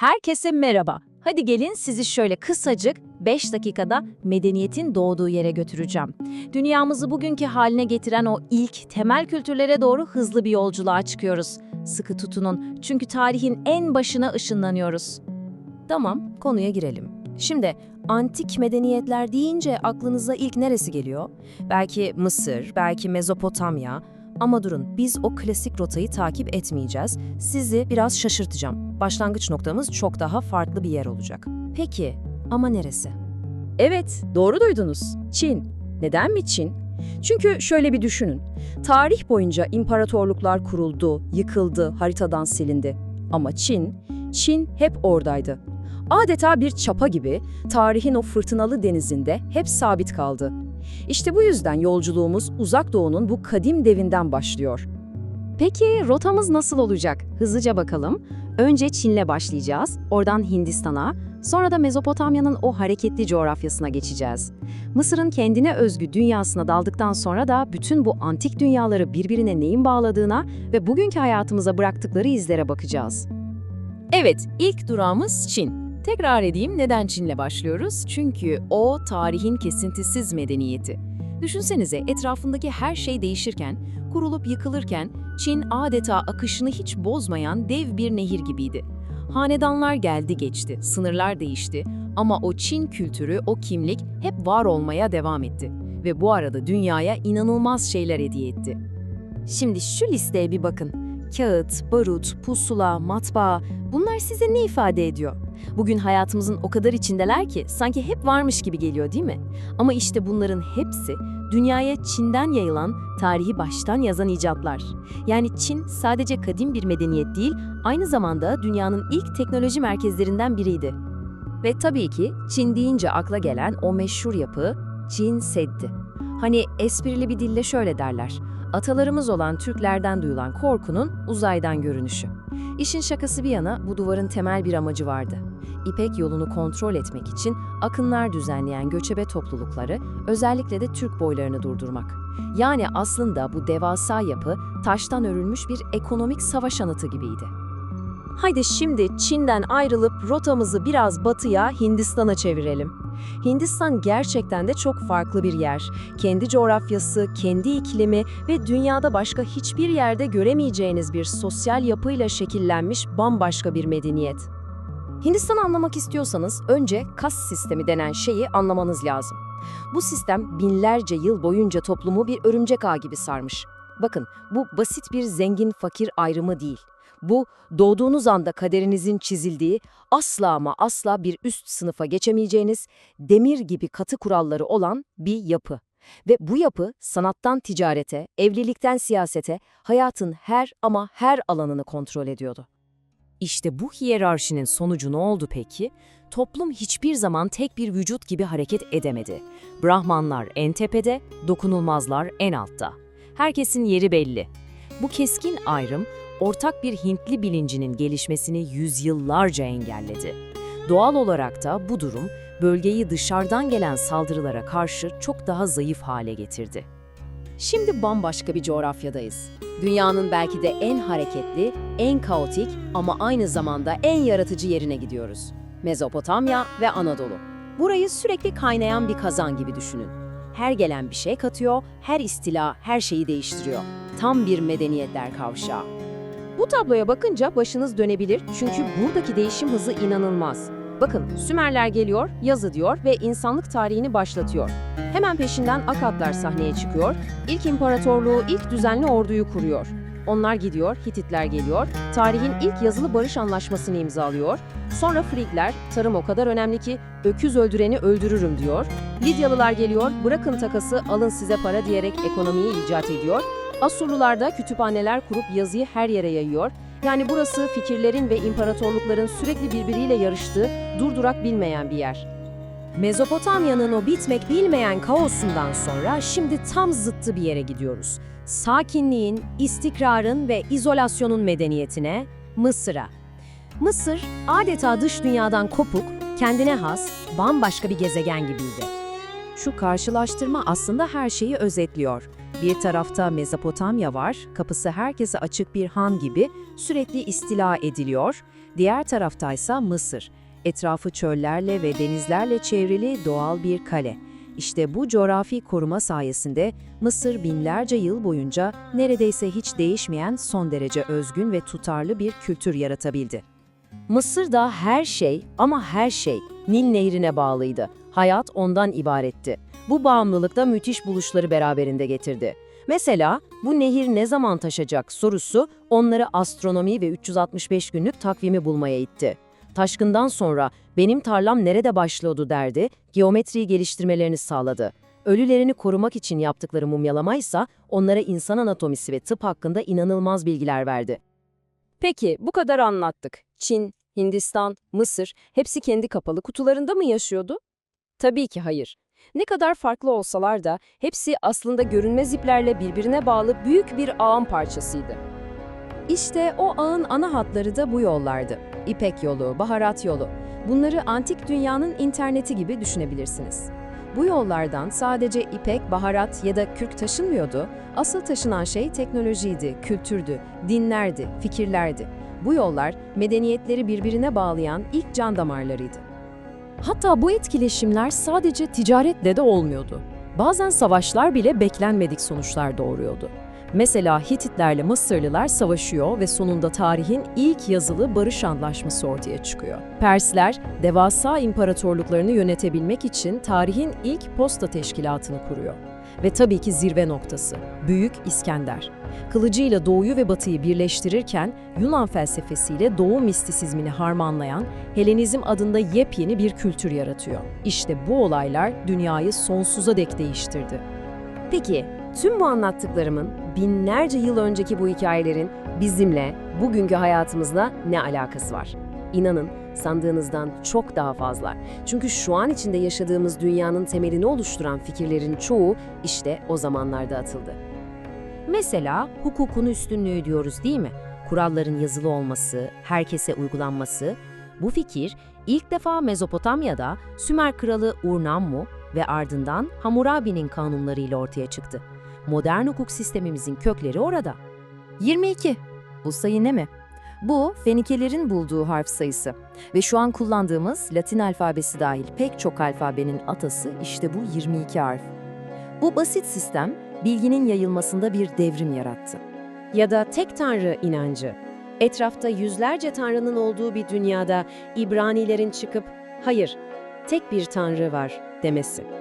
Herkese merhaba. Hadi gelin sizi şöyle kısacık 5 dakikada medeniyetin doğduğu yere götüreceğim. Dünyamızı bugünkü haline getiren o ilk temel kültürlere doğru hızlı bir yolculuğa çıkıyoruz. Sıkı tutunun çünkü tarihin en başına ışınlanıyoruz. Tamam, konuya girelim. Şimdi antik medeniyetler deyince aklınıza ilk neresi geliyor? Belki Mısır, belki Mezopotamya. Ama durun, biz o klasik rotayı takip etmeyeceğiz. Sizi biraz şaşırtacağım. Başlangıç noktamız çok daha farklı bir yer olacak. Peki, ama neresi? Evet, doğru duydunuz. Çin. Neden mi Çin? Çünkü şöyle bir düşünün. Tarih boyunca imparatorluklar kuruldu, yıkıldı, haritadan silindi. Ama Çin, Çin hep oradaydı. Adeta bir çapa gibi tarihin o fırtınalı denizinde hep sabit kaldı. İşte bu yüzden yolculuğumuz Uzak Doğu'nun bu kadim devinden başlıyor. Peki rotamız nasıl olacak? Hızlıca bakalım. Önce Çin'le başlayacağız, oradan Hindistan'a, sonra da Mezopotamya'nın o hareketli coğrafyasına geçeceğiz. Mısır'ın kendine özgü dünyasına daldıktan sonra da bütün bu antik dünyaları birbirine neyin bağladığına ve bugünkü hayatımıza bıraktıkları izlere bakacağız. Evet, ilk durağımız Çin. Tekrar edeyim neden Çin'le başlıyoruz? Çünkü o tarihin kesintisiz medeniyeti. Düşünsenize etrafındaki her şey değişirken, kurulup yıkılırken Çin adeta akışını hiç bozmayan dev bir nehir gibiydi. Hanedanlar geldi geçti, sınırlar değişti ama o Çin kültürü, o kimlik hep var olmaya devam etti. Ve bu arada dünyaya inanılmaz şeyler hediye etti. Şimdi şu listeye bir bakın. Kağıt, barut, pusula, matbaa bunlar size ne ifade ediyor? Bugün hayatımızın o kadar içindeler ki sanki hep varmış gibi geliyor değil mi? Ama işte bunların hepsi dünyaya Çin'den yayılan, tarihi baştan yazan icatlar. Yani Çin sadece kadim bir medeniyet değil, aynı zamanda dünyanın ilk teknoloji merkezlerinden biriydi. Ve tabii ki Çin deyince akla gelen o meşhur yapı Çin Seddi. Hani esprili bir dille şöyle derler. Atalarımız olan Türklerden duyulan korkunun uzaydan görünüşü. İşin şakası bir yana bu duvarın temel bir amacı vardı. İpek yolunu kontrol etmek için akınlar düzenleyen göçebe toplulukları, özellikle de Türk boylarını durdurmak. Yani aslında bu devasa yapı taştan örülmüş bir ekonomik savaş anıtı gibiydi. Haydi şimdi Çin'den ayrılıp rotamızı biraz batıya Hindistan'a çevirelim. Hindistan gerçekten de çok farklı bir yer. Kendi coğrafyası, kendi iklimi ve dünyada başka hiçbir yerde göremeyeceğiniz bir sosyal yapıyla şekillenmiş bambaşka bir medeniyet. Hindistan'ı anlamak istiyorsanız önce kas sistemi denen şeyi anlamanız lazım. Bu sistem binlerce yıl boyunca toplumu bir örümcek ağ gibi sarmış. Bakın bu basit bir zengin fakir ayrımı değil. Bu doğduğunuz anda kaderinizin çizildiği, asla ama asla bir üst sınıfa geçemeyeceğiniz, demir gibi katı kuralları olan bir yapı. Ve bu yapı sanattan ticarete, evlilikten siyasete, hayatın her ama her alanını kontrol ediyordu. İşte bu hiyerarşinin sonucu ne oldu peki? Toplum hiçbir zaman tek bir vücut gibi hareket edemedi. Brahmanlar en tepede, dokunulmazlar en altta. Herkesin yeri belli. Bu keskin ayrım, ortak bir Hintli bilincinin gelişmesini yüzyıllarca engelledi. Doğal olarak da bu durum, bölgeyi dışarıdan gelen saldırılara karşı çok daha zayıf hale getirdi. Şimdi bambaşka bir coğrafyadayız. Dünyanın belki de en hareketli, en kaotik ama aynı zamanda en yaratıcı yerine gidiyoruz. Mezopotamya ve Anadolu. Burayı sürekli kaynayan bir kazan gibi düşünün. Her gelen bir şey katıyor, her istila her şeyi değiştiriyor. Tam bir medeniyetler kavşağı. Bu tabloya bakınca başınız dönebilir çünkü buradaki değişim hızı inanılmaz. Bakın Sümerler geliyor, yazı diyor ve insanlık tarihini başlatıyor. Hemen peşinden Akatlar sahneye çıkıyor, ilk imparatorluğu, ilk düzenli orduyu kuruyor. Onlar gidiyor, Hititler geliyor, tarihin ilk yazılı barış anlaşmasını imzalıyor. Sonra Frigler, tarım o kadar önemli ki öküz öldüreni öldürürüm diyor. Lidyalılar geliyor, bırakın takası alın size para diyerek ekonomiyi icat ediyor. Asurlular da kütüphaneler kurup yazıyı her yere yayıyor. Yani burası fikirlerin ve imparatorlukların sürekli birbiriyle yarıştığı, durdurak bilmeyen bir yer. Mezopotamya'nın o bitmek bilmeyen kaosundan sonra şimdi tam zıttı bir yere gidiyoruz. Sakinliğin, istikrarın ve izolasyonun medeniyetine, Mısır'a. Mısır adeta dış dünyadan kopuk, kendine has, bambaşka bir gezegen gibiydi. Şu karşılaştırma aslında her şeyi özetliyor. Bir tarafta Mezopotamya var, kapısı herkese açık bir han gibi sürekli istila ediliyor. Diğer taraftaysa Mısır. Etrafı çöllerle ve denizlerle çevrili doğal bir kale. İşte bu coğrafi koruma sayesinde Mısır binlerce yıl boyunca neredeyse hiç değişmeyen son derece özgün ve tutarlı bir kültür yaratabildi. Mısır'da her şey ama her şey Nil Nehri'ne bağlıydı. Hayat ondan ibaretti. Bu bağımlılık da müthiş buluşları beraberinde getirdi. Mesela bu nehir ne zaman taşacak sorusu onları astronomi ve 365 günlük takvimi bulmaya itti. Taşkından sonra benim tarlam nerede başlıyordu derdi, geometriyi geliştirmelerini sağladı. Ölülerini korumak için yaptıkları mumyalamaysa onlara insan anatomisi ve tıp hakkında inanılmaz bilgiler verdi. Peki bu kadar anlattık. Çin, Hindistan, Mısır hepsi kendi kapalı kutularında mı yaşıyordu? Tabii ki hayır. Ne kadar farklı olsalar da hepsi aslında görünmez iplerle birbirine bağlı büyük bir ağın parçasıydı. İşte o ağın ana hatları da bu yollardı. İpek yolu, baharat yolu. Bunları antik dünyanın interneti gibi düşünebilirsiniz. Bu yollardan sadece ipek, baharat ya da kürk taşınmıyordu. Asıl taşınan şey teknolojiydi, kültürdü, dinlerdi, fikirlerdi. Bu yollar medeniyetleri birbirine bağlayan ilk can damarlarıydı. Hatta bu etkileşimler sadece ticaretle de olmuyordu. Bazen savaşlar bile beklenmedik sonuçlar doğuruyordu. Mesela Hititlerle Mısırlılar savaşıyor ve sonunda tarihin ilk yazılı barış antlaşması ortaya çıkıyor. Persler, devasa imparatorluklarını yönetebilmek için tarihin ilk posta teşkilatını kuruyor. Ve tabii ki zirve noktası, Büyük İskender. Kılıcıyla doğuyu ve batıyı birleştirirken Yunan felsefesiyle doğu mistisizmini harmanlayan Helenizm adında yepyeni bir kültür yaratıyor. İşte bu olaylar dünyayı sonsuza dek değiştirdi. Peki, tüm bu anlattıklarımın binlerce yıl önceki bu hikayelerin bizimle, bugünkü hayatımızla ne alakası var? İnanın, sandığınızdan çok daha fazla. Çünkü şu an içinde yaşadığımız dünyanın temelini oluşturan fikirlerin çoğu işte o zamanlarda atıldı. Mesela hukukun üstünlüğü diyoruz değil mi? Kuralların yazılı olması, herkese uygulanması. Bu fikir ilk defa Mezopotamya'da Sümer kralı Ur-Nammu ve ardından Hammurabi'nin kanunlarıyla ortaya çıktı. Modern hukuk sistemimizin kökleri orada. 22. Bu sayı ne mi? Bu, Fenikelerin bulduğu harf sayısı ve şu an kullandığımız Latin alfabesi dahil pek çok alfabenin atası işte bu 22 harf. Bu basit sistem, bilginin yayılmasında bir devrim yarattı. Ya da tek tanrı inancı. Etrafta yüzlerce tanrının olduğu bir dünyada İbranilerin çıkıp hayır, tek bir tanrı var demesi.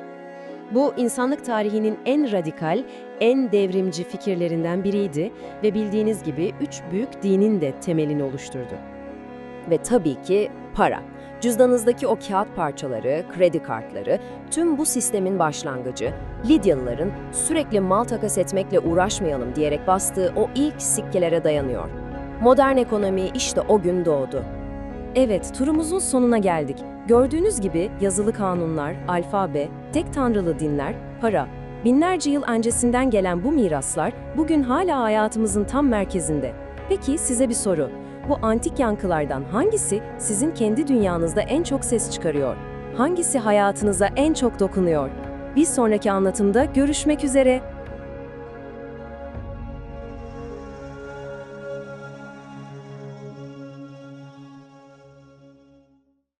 Bu insanlık tarihinin en radikal, en devrimci fikirlerinden biriydi ve bildiğiniz gibi üç büyük dinin de temelini oluşturdu. Ve tabii ki para. Cüzdanınızdaki o kağıt parçaları, kredi kartları, tüm bu sistemin başlangıcı, Lidyalıların sürekli mal takas etmekle uğraşmayalım diyerek bastığı o ilk sikkelere dayanıyor. Modern ekonomi işte o gün doğdu. Evet, turumuzun sonuna geldik. Gördüğünüz gibi yazılı kanunlar, alfabe, tek tanrılı dinler, para. Binlerce yıl öncesinden gelen bu miraslar bugün hala hayatımızın tam merkezinde. Peki size bir soru. Bu antik yankılardan hangisi sizin kendi dünyanızda en çok ses çıkarıyor? Hangisi hayatınıza en çok dokunuyor? Bir sonraki anlatımda görüşmek üzere.